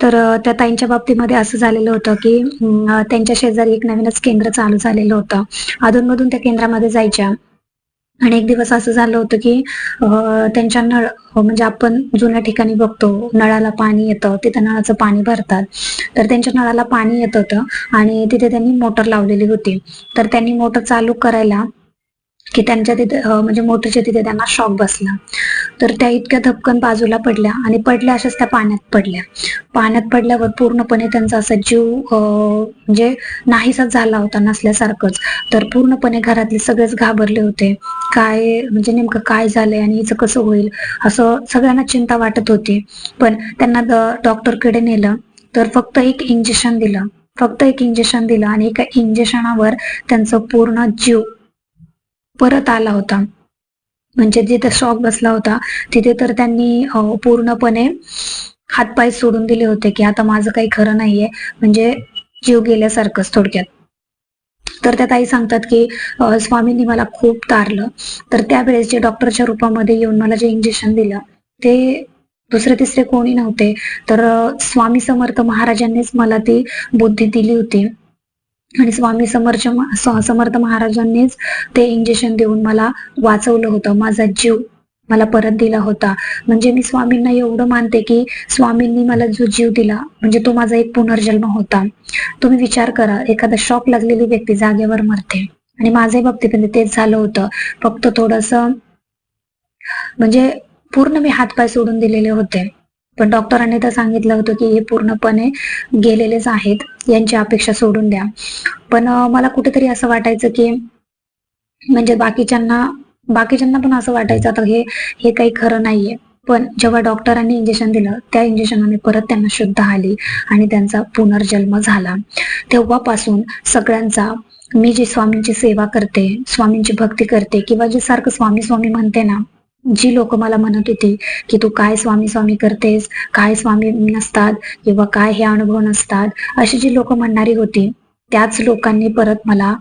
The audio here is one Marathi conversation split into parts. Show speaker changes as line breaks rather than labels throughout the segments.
तर त्या ताईंच्या बाबतीमध्ये असं झालेलं होतं की त्यांच्या शेजारी एक नवीनच केंद्र चालू झालेलं होतं. अधूनमधून त्या केंद्रामध्ये जायच्या. आणि एक दिवस असं झालं होतं की त्यांच्या नळ हो, म्हणजे आपण जुन्या ठिकाणी बघतो नळाला पाणी येतं तिथं नळाचं पाणी भरतात. तर त्यांच्या नळाला पाणी येत होतं आणि तिथे त्यांनी मोटर लावलेली होती. तर त्यांनी मोटर चालू करायला की त्यांच्या तिथे म्हणजे मोटरच्या तिथे त्यांना शॉक बसला. तर त्या इतक्या धपकन बाजूला पडल्या आणि पडल्या अशाच त्या पाण्यात पडल्या. पाण्यात पडल्यावर पूर्णपणे त्यांचा असा जीव म्हणजे नाहीसा झाला होता नसल्यासारखंच. तर पूर्णपणे घरातले सगळेच घाबरले होते. काय म्हणजे नेमकं काय झालंय आणि हिचं कसं होईल असं सगळ्यांना चिंता वाटत होती. पण त्यांना डॉक्टरकडे नेलं. तर फक्त एक इंजेक्शन दिलं. फक्त एक इंजेक्शन दिलं आणि एका इंजेक्शनावर त्यांचं पूर्ण जीव परत आला होता. म्हणजे जिथे शॉक बसला होता तिथे तर त्यांनी पूर्णपणे हातपाय सोडून दिले होते की आता माझं काही खरं नाहीये. म्हणजे जीव गेल्यासारखंच थोडक्यात. तर त्या ताई सांगतात की स्वामींनी मला खूप तारलं. तर त्यावेळेस जे डॉक्टरच्या रूपामध्ये येऊन मला जे इंजेक्शन दिलं ते दुसरे तिसरे कोणी नव्हते. तर स्वामी समर्थ महाराजांनीच मला ती बुद्धी दिली होती. आणि स्वामी समर्थ समर्थ महाराजांनीच ते इंजेक्शन देऊन मला वाचवलं होतं. माझा जीव मला परत दिला होता. म्हणजे मी स्वामींना एवढं मानते की स्वामींनी मला जो जीव दिला म्हणजे तो माझा एक पुनर्जन्म होता. तुम्ही विचार करा एखादा शॉक लागलेली व्यक्ती जागेवर मरते. आणि माझ्याही बाबतीत तेच झालं होतं. फक्त थोडस म्हणजे पूर्ण मी हातपाय सोडून दिलेले होते. पण डॉक्टरांनी तर सांगितलं होतं की हे पूर्णपणे गेलेलेच आहेत. यांची अपेक्षा सोडून द्या. पण मला कुठेतरी असं वाटायचं की म्हणजे बाकीच्यांना बाकीच्यांना पण असं वाटायचं आता हे हे काही खरं नाहीये. पण जेव्हा डॉक्टरांनी इंजेक्शन दिलं त्या इंजेक्शनाने परत त्यांना शुद्ध आली आणि त्यांचा पुनर्जन्म झाला. तेव्हापासून सगळ्यांचा मी जी स्वामींची सेवा करते स्वामींची भक्ती करते किंवा जे सारखं स्वामी स्वामी म्हणते ना जी लोक मला म्हणत होती की तू काय स्वामी स्वामी करतेस काय स्वामी नसतात किंवा काय हे अनुभव नसतात अशी जी लोक म्हणणारी होती त्याच लोकांनी परत मला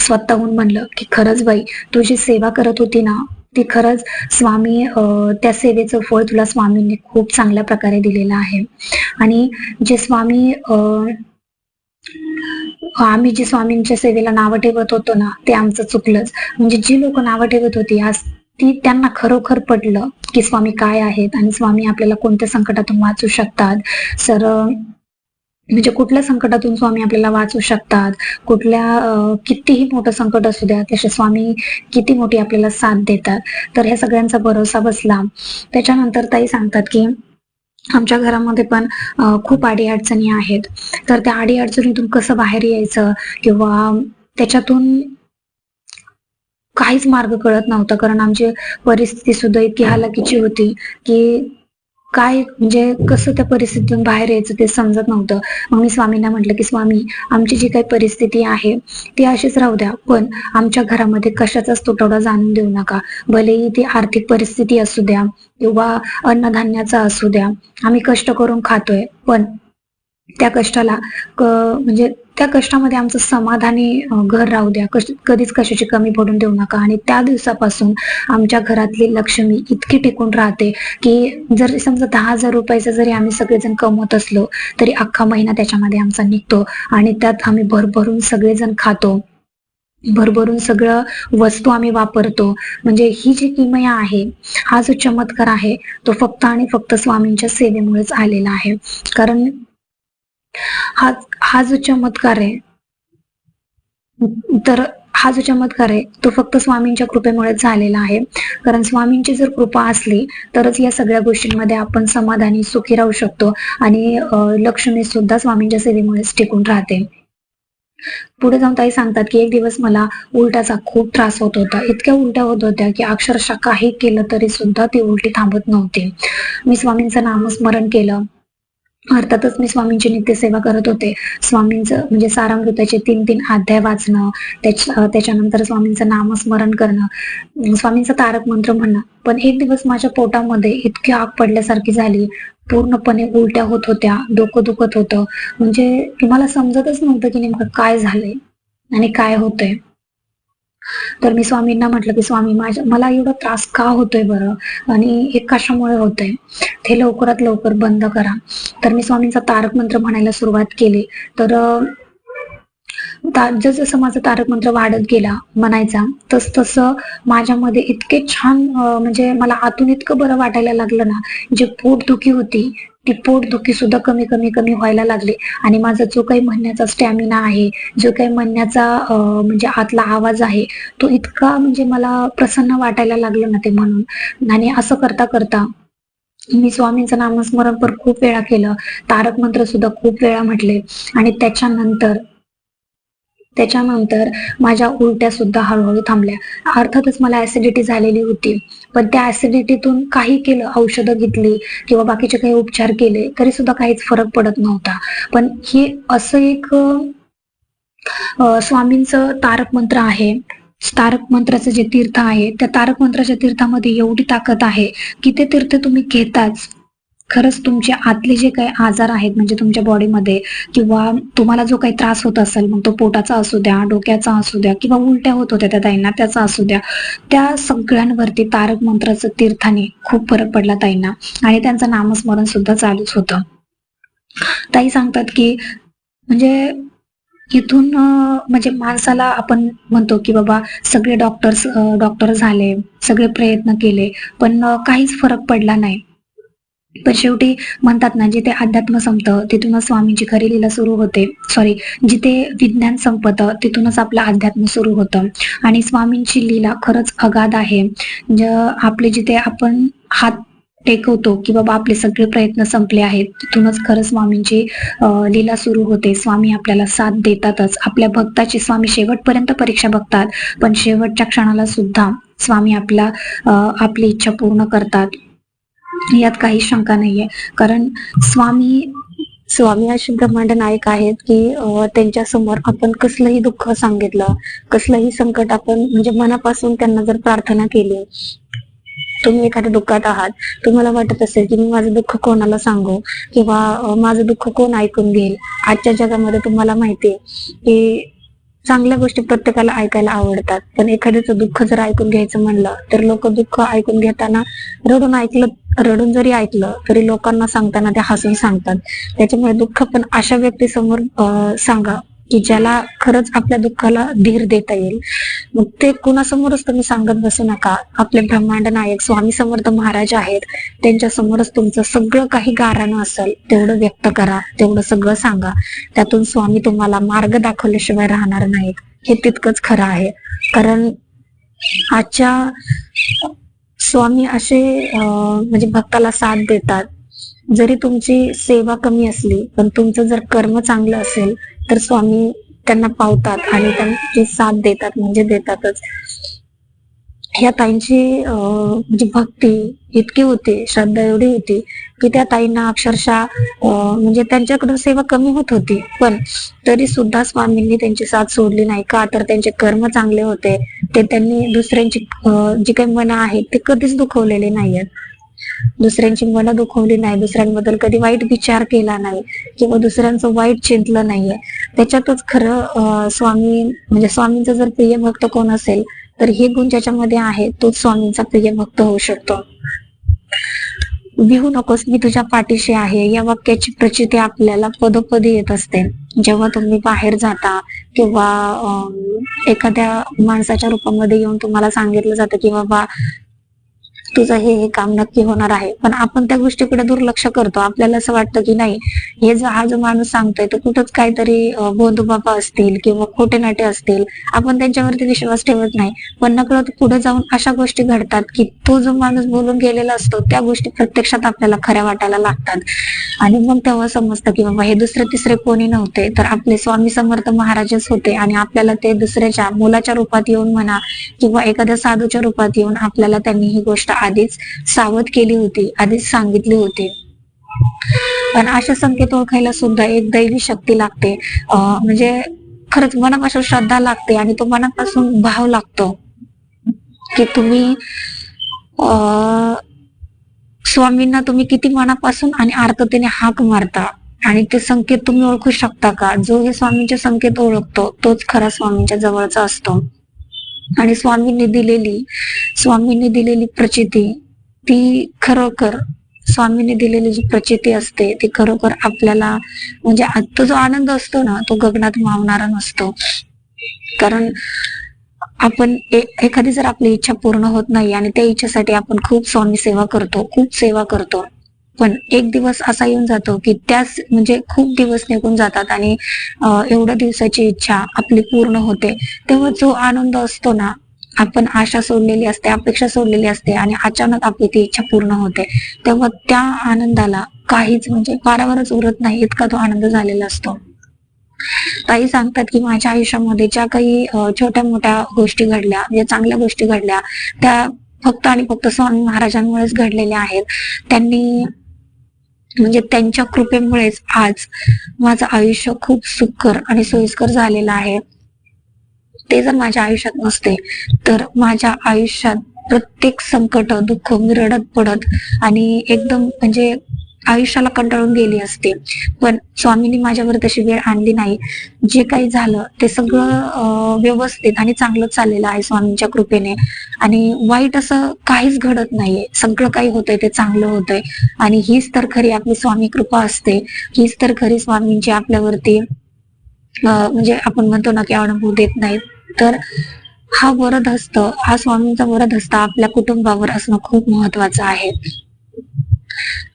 स्वतःहून म्हणलं की खरंच बाई तू जी सेवा करत होती ना ती खरंच स्वामी अं, त्या सेवेचं फळ तुला स्वामींनी खूप चांगल्या प्रकारे दिलेलं आहे. आणि जे स्वामी अं, आम्ही जे स्वामींच्या सेवेला नावं ठेवत होतो ना ते आमचं चुकलंच. म्हणजे जी लोक नावं ठेवत होती आज ती त्यांना खरोखर पडलं की स्वामी काय आहेत आणि स्वामी आपल्याला कोणत्या संकटातून वाचू शकतात? सर म्हणजे कुठल्या संकटातून स्वामी आपल्याला वाचू शकतात? कुठल्या कितीही मोठं संकट असू द्या तसे स्वामी किती मोठी आपल्याला साथ देतात? तर ह्या सगळ्यांचा भरोसा बसला. त्याच्यानंतर ताई सांगतात की आमच्या घरामध्ये पण खूप आडी अडचणी आहेत. तर त्या आडी अडचणीतून कसं बाहेर यायचं? किंवा त्याच्यातून काहीच मार्ग कळत नव्हता. कारण आमची परिस्थिती सुद्धा इतकी हालाकीची होती की काय म्हणजे कसं त्या परिस्थितीतून बाहेर यायचं ते समजत नव्हतं. मग मी स्वामींना म्हटलं की स्वामी आमची जी काही परिस्थिती आहे ती अशीच राहू द्या. पण आमच्या घरामध्ये कशाचाच तुटवडा जाणून देऊ नका. भलेही ती आर्थिक परिस्थिती असू द्या किंवा अन्नधान्याचा असू द्या. आम्ही कष्ट करून खातोय पण त्या कष्टाला क म्हणजे त्या कष्टामध्ये आमचं समाधानी घर राहू द्या. कश कधीच कशाची कमी पडून देऊ नका. आणि त्या दिवसापासून आमच्या घरातली लक्ष्मी इतकी टिकून राहते की जर समजा दहा हजार रुपयाचं जरी आम्ही सगळेजण कमवत असलो तरी अख्खा महिना त्याच्यामध्ये आमचा निघतो आणि त्यात आम्ही भरभरून सगळेजण खातो. भरभरून सगळं वस्तू आम्ही वापरतो. म्हणजे ही जी किमया आहे हा जो चमत्कार आहे तो फक्त आणि फक्त स्वामींच्या सेवेमुळेच आलेला आहे. कारण हा हा जो चमत्कार आहे तर हा जो चमत्कार आहे तो फक्त स्वामींच्या कृपेमुळेच झालेला आहे. कारण स्वामींची जर कृपा असली तरच या सगळ्या गोष्टींमध्ये आपण समाधानी सुखी राहू शकतो. आणि लक्ष्मी सुद्धा स्वामींच्या सेवेमुळेच टिकून राहते. पुढे जाऊन ताई सांगतात की एक दिवस मला उलट्याचा खूप त्रास होत होता. इतक्या उलट्या होत होत्या की अक्षरशः काही केलं तरी सुद्धा ती उलटी थांबत नव्हती. मी स्वामींचं नामस्मरण केलं. अर्थातच मी स्वामींची नित्यसेवा करत होते. स्वामींचं म्हणजे सारामृताचे तीन तीन अध्याय वाचणं त्याच्या त्याच्यानंतर स्वामींचं नामस्मरण करणं स्वामींचं तारक मंत्र म्हणणं. पण एक दिवस माझ्या पोटामध्ये इतकी आग पडल्यासारखी झाली. पूर्णपणे उलट्या होत होत्या डोकं दुखत होतं. म्हणजे तुम्हाला समजतच नव्हतं की नेमकं काय झालंय आणि काय होतंय. तर मी स्वामींना म्हटलं की स्वामी माझ्या मला एवढा त्रास का होतोय बरं? आणि हे कशामुळे होतंय. ते लवकरात लवकर बंद करा. तर मी स्वामींचा तारक मंत्र म्हणायला सुरुवात केली. तर जसजसं जसं माझा तारक मंत्र वाढत गेला म्हणायचा तस तसं माझ्यामध्ये इतके छान म्हणजे मला आतून इतकं बरं वाटायला लागलं ना जे पोटदुखी होती ती पोटदुखी सुद्धा कमी कमी कमी व्हायला लागली. आणि माझा जो काही म्हणण्याचा स्टॅमिना आहे जो काही म्हणण्याचा म्हणजे आतला आवाज आहे तो इतका म्हणजे मला प्रसन्न वाटायला लागलं ना ते म्हणून. आणि असं करता करता मी स्वामींचं नामस्मरण पण खूप वेळा केलं. तारक मंत्र सुद्धा खूप वेळा म्हटले. आणि त्याच्यानंतर त्याच्यानंतर माझ्या उलट्या सुद्धा हळूहळू थांबल्या. अर्थातच मला ऍसिडिटी झालेली होती. पण त्या ऍसिडिटीतून काही केलं औषधं घेतली किंवा बाकीचे काही उपचार केले तरी सुद्धा काहीच फरक पडत नव्हता. पण हे असं एक स्वामींचं तारक मंत्र आहे. तारक मंत्राचं जे तीर्थ आहे त्या तारक मंत्राच्या तीर्थामध्ये एवढी ताकद आहे की ते तीर्थ तुम्ही घेताच. खरंच तुमचे आतले जे काही आजार आहेत म्हणजे तुमच्या बॉडीमध्ये किंवा तुम्हाला जो काही त्रास होत असेल मग तो पोटाचा असू द्या डोक्याचा असू द्या किंवा उलट्या होत होत्या त्या ताईंना त्याचा असू द्या त्या सगळ्यांवरती तारक मंत्राचं तीर्थाने खूप फरक पडला ताईंना. आणि त्यांचं नामस्मरण सुद्धा चालूच होतं. ताई सांगतात की म्हणजे इथून म्हणजे माणसाला आपण म्हणतो की बाबा सगळे डॉक्टर्स डॉक्टर झाले सगळे प्रयत्न केले पण काहीच फरक पडला नाही. पण शेवटी म्हणतात ना जिथे अध्यात्म संपतं तिथूनच स्वामींची खरी लीला सुरू होते. सॉरी जिथे विज्ञान संपतं तिथूनच आपलं अध्यात्म सुरू होतं. आणि स्वामींची लीला खरंच अगाध आहे. ज आपले जिथे आपण हात टेकवतो की बाबा आपले सगळे प्रयत्न संपले आहेत तिथूनच खरं स्वामींची लीला सुरू होते. स्वामी आपल्याला साथ देतातच. आपल्या भक्ताची स्वामी शेवटपर्यंत परीक्षा बघतात पण शेवटच्या क्षणाला सुद्धा स्वामी आपला आपली इच्छा पूर्ण करतात. यात काही शंका नाहीये. कारण स्वामी स्वामी असे ब्रह्मांड नायक आहेत की त्यांच्यासमोर आपण कसलंही दुःख सांगितलं कसलंही संकट आपण म्हणजे मनापासून त्यांना जर प्रार्थना केली तुम्ही एखाद्या दुःखात आहात तुम्हाला वाटत असेल की मी माझं दुःख कोणाला सांगू? किंवा माझं दुःख कोण ऐकून घेईल? आजच्या जगामध्ये तुम्हाला माहितीये की चांगल्या गोष्टी प्रत्येकाला ऐकायला आवडतात. पण एखाद्याचं दुःख जर ऐकून घ्यायचं म्हणलं तर लोक दुःख ऐकून घेताना रडून ऐकलं रडून जरी ऐकलं तरी लोकांना सांगताना ते हसून सांगतात. त्याच्यामुळे दुःख पण अशा व्यक्तीसमोर समोर सांगा. की ज्याला खरंच आपल्या दुःखाला धीर देता येईल. मग ते कुणासमोरच तुम्ही सांगत बसू नका. आपले ब्रह्मांड नायक स्वामी समर्थ महाराज आहेत. त्यांच्या समोरच तुमचं सगळं काही गाराणं असेल तेवढं व्यक्त करा तेवढं सगळं सांगा. त्यातून स्वामी तुम्हाला मार्ग दाखवल्याशिवाय राहणार नाहीत. हे तितकंच खरं आहे. कारण आजच्या स्वामी असे म्हणजे भक्ताला साथ देतात. जरी तुमची सेवा कमी असली पण तुमचं जर कर्म चांगलं असेल तर स्वामी त्यांना पावतात आणि त्यांची साथ देतात म्हणजे देतातच. ह्या ताईंची अं, म्हणजे भक्ती इतकी होती श्रद्धा एवढी होती की त्या ताईंना अक्षरशः म्हणजे त्यांच्याकडून सेवा कमी होत होती. पण तरी सुद्धा स्वामींनी त्यांची साथ सोडली नाही का? तर त्यांचे कर्म चांगले होते. ते त्यांनी दुसऱ्यांची जी काही मनं आहेत ते कधीच दुखवलेले नाहीयेत. दुसऱ्यांची मनं दुखवली नाही दुसऱ्यांबद्दल कधी वाईट विचार केला नाही किंवा दुसऱ्यांचं वाईट चिंतलं नाहीये. त्याच्यातच खरं स्वामी म्हणजे स्वामींचा जर प्रिय भक्त कोण असेल तर हे गुण ज्याच्यामध्ये आहे तोच स्वामींचा प्रिय भक्त होऊ शकतो. भिवू नकोस मी तुझ्या पाठीशी आहे. या वाक्याची प्रचिती आपल्याला पदोपदी येत असते. जेव्हा तुम्ही बाहेर जाता किंवा एखाद्या माणसाच्या रूपामध्ये येऊन तुम्हाला सांगितलं जातं की बाबा तुझं हे हे काम नक्की होणार आहे. पण आपण त्या गोष्टीकडे दुर्लक्ष करतो. आपल्याला असं वाटतं की नाही हे जो हा जो माणूस सांगतोय तर कुठंच काहीतरी अं, बोधबाबा असतील किंवा खोटे नाटे असतील. आपण त्यांच्यावरती विश्वास ठेवत नाही. पण नकळत पुढे जाऊन अशा गोष्टी घडतात की तो जो माणूस बोलून गेलेला असतो त्या गोष्टी प्रत्यक्षात आपल्याला खऱ्या वाटायला लागतात. आणि मग तेव्हा समजतं की बाबा हे दुसरे तिसरे कोणी नव्हते तर आपले स्वामी समर्थ महाराजच होते आणि आपल्याला ते दुसऱ्याच्या मुलाच्या रूपात येऊन म्हणा किंवा एखाद्या साधूच्या रूपात येऊन आपल्याला त्यांनी ही गोष्ट आधीच सावध केली होती आधीच सांगितली होती. पण अशा संकेत ओळखायला सुद्धा एक दैवी शक्ती लागते. म्हणजे खरंच मनापासून श्रद्धा लागते आणि तो मनापासून भाव लागतो. की तुम्ही अं, स्वामींना तुम्ही किती मनापासून आणि आर्ततेने हाक मारता आणि ते संकेत तुम्ही ओळखू शकता का? जो हे स्वामींचे संकेत ओळखतो तोच खरा स्वामींच्या जवळचा असतो. आणि स्वामींनी दिलेली स्वामींनी दिलेली प्रचिती ती खरोखर स्वामींनी दिलेली जी प्रचिती असते ती खरोखर आपल्याला म्हणजे आत्ता जो आनंद असतो ना तो गगनात मावणारा नसतो. कारण आपण ए- एखादी जर आपली इच्छा पूर्ण होत नाही आणि त्या इच्छेसाठी आपण खूप स्वामी सेवा करतो खूप सेवा करतो. पण एक दिवस असा येऊन जातो की त्याच म्हणजे खूप दिवस निघून जातात आणि एवढ्या दिवसाची इच्छा आपली पूर्ण होते. तेव्हा जो आनंद असतो ना आपण आशा सोडलेली असते अपेक्षा सोडलेली असते आणि अचानक आपली ती इच्छा पूर्ण होते. तेव्हा त्या आनंदाला काहीच म्हणजे पारावरच उरत नाही इतका तो आनंद झालेला असतो. ताई सांगतात की माझ्या आयुष्यामध्ये ज्या काही छोट्या मोठ्या गोष्टी घडल्या ज्या चांगल्या गोष्टी घडल्या त्या फक्त आणि फक्त स्वामी महाराजांमुळेच घडलेल्या आहेत. त्यांनी म्हणजे त्यांच्या कृपेमुळेच आज माझं आयुष्य खूप सुखकर आणि सोयीस्कर झालेलं आहे. ते जर माझ्या आयुष्यात नसते तर माझ्या आयुष्यात प्रत्येक संकट दुःख मी रडत पडत आणि एकदम म्हणजे आयुष्याला कंटाळून गेली असते. पण स्वामींनी माझ्यावर तशी वेळ आणली नाही. जे काही झालं ते सगळं व्यवस्थित आणि चांगलं चाललेलं आहे स्वामींच्या कृपेने. आणि वाईट असं काहीच घडत नाहीये. सगळं काही होतंय ते चांगलं होतंय. आणि हीच तर खरी आपली स्वामी कृपा असते. हीच तर खरी स्वामींची आपल्यावरती अं, म्हणजे आपण म्हणतो ना की अनुभव देत नाहीत. तर हा वरद हस्त हा स्वामींचा वरद हस्त आपल्या कुटुंबावर असणं खूप महत्वाचं आहे.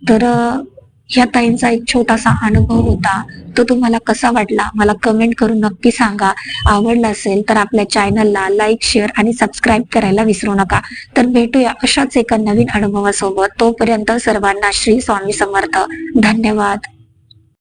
तर ह्या ताईंचा एक छोटासा अनुभव होता. तो तुम्हाला कसा वाटला? मला कमेंट करून नक्की सांगा. आवडला असेल तर आपल्या चॅनलला लाईक शेअर आणि सबस्क्राईब करायला विसरू नका. तर भेटूया अशाच एका नवीन अनुभवासोबत. तोपर्यंत सर्वांना श्री स्वामी समर्थ. धन्यवाद.